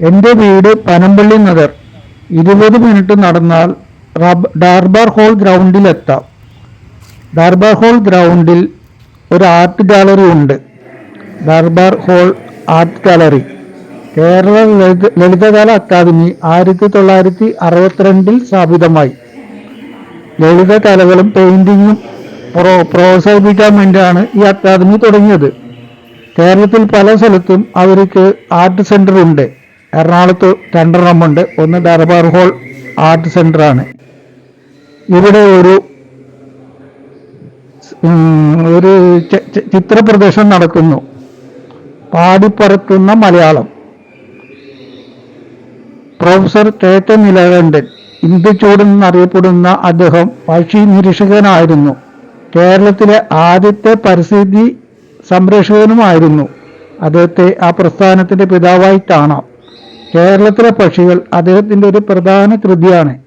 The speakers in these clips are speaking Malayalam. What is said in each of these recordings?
എന്റെ വീട് പനമ്പള്ളി നഗർ. ഇരുപത് മിനിറ്റ് നടന്നാൽ ഡാർബാർ ഹോൾ ഗ്രൗണ്ടിലെത്താം ഡാർബാർ ഹോൾ ഗ്രൗണ്ടിൽ ഒരു ആർട്ട് ഗാലറി ഉണ്ട്. Durbar hall art gallery. Kerala Lalitha- Lalithakala academy ആയിരത്തി തൊള്ളായിരത്തി അറുപത്തിരണ്ടിൽ സ്ഥാപിതമായി. ലളിത കലകളും പെയിന്റിങ്ങും പ്രോ പ്രോത്സാഹിപ്പിക്കാൻ വേണ്ടിയാണ് ഈ അക്കാദമി തുടങ്ങിയത്. കേരളത്തിൽ പല സ്ഥലത്തും അവർക്ക് ആർട്ട് സെന്റർ ഉണ്ട്. എറണാകുളത്ത് രണ്ടെണ്ണമുണ്ട് ഒന്ന് ദർബാർ ഹോൾ ആർട്ട് സെന്റർ ആണ്. ഇവിടെ ഒരു ഒരു ചിത്രപ്രദർശനം നടക്കുന്നു. പാടിപ്പറക്കുന്ന മലയാളം. പ്രൊഫസർ കെ കെ നിലകണ്ഠൻ ഇന്ദുചൂടെന്നറിയപ്പെടുന്ന അദ്ദേഹം പക്ഷി നിരീക്ഷകനായിരുന്നു. കേരളത്തിലെ ആദ്യത്തെ പരിസ്ഥിതി സംരക്ഷകനുമായിരുന്നു. അദ്ദേഹത്തെ ആ പ്രസ്ഥാനത്തിന്റെ പിതാവായി കാണാം. കേരളത്തിലെ പക്ഷികൾ അദ്ദേഹത്തിന്റെ ഒരു പ്രധാന കൃതിയാണ്.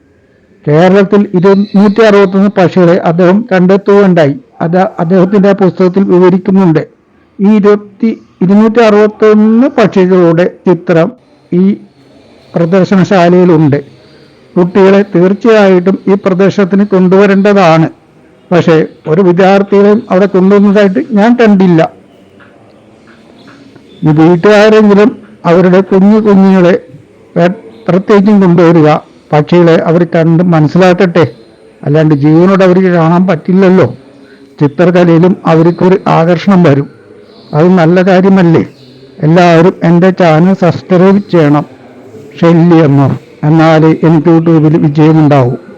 കേരളത്തിൽ ഇരുന്നൂറ്റി അറുപത്തൊന്ന് പക്ഷികളെ അദ്ദേഹം കണ്ടെത്തുകയുണ്ടായി. അത് അദ്ദേഹത്തിന്റെ പുസ്തകത്തിൽ വിവരിക്കുന്നുണ്ട്. ഈ ഇരുപത്തി ഇരുന്നൂറ്റി അറുപത്തൊന്ന് പക്ഷികളുടെ ചിത്രം ഈ പ്രദർശനശാലയിലുണ്ട്. കുട്ടികളെ തീർച്ചയായിട്ടും ഈ പ്രദർശനത്തിന് കൊണ്ടുവരേണ്ടതാണ്. പക്ഷേ ഒരു വിദ്യാർത്ഥികളെയും അവിടെ കൊണ്ടുവന്നതായിട്ട് ഞാൻ കണ്ടില്ല. വീട്ടുകാരെങ്കിലും അവരുടെ കുഞ്ഞു കുഞ്ഞുങ്ങളെ പ്ര- പ്രത്യേകിച്ചും കൊണ്ടുവരിക. പക്ഷികളെ അവർ കണ്ട് മനസ്സിലാക്കട്ടെ. അല്ലാണ്ട് ജീവനോട് അവർക്ക് കാണാൻ പറ്റില്ലല്ലോ. ചിത്രകലയിലും അവർക്കൊരു ആകർഷണം വരും. അത് നല്ല കാര്യമല്ലേ? എല്ലാവരും എന്റെ ചാനൽ സബ്സ്ക്രൈബ് ചെയ്യണം. ഷെല്ലി എന്നോ എന്നാലേ എനിക്ക് യൂട്യൂബിൽ വിജയമുണ്ടാവും.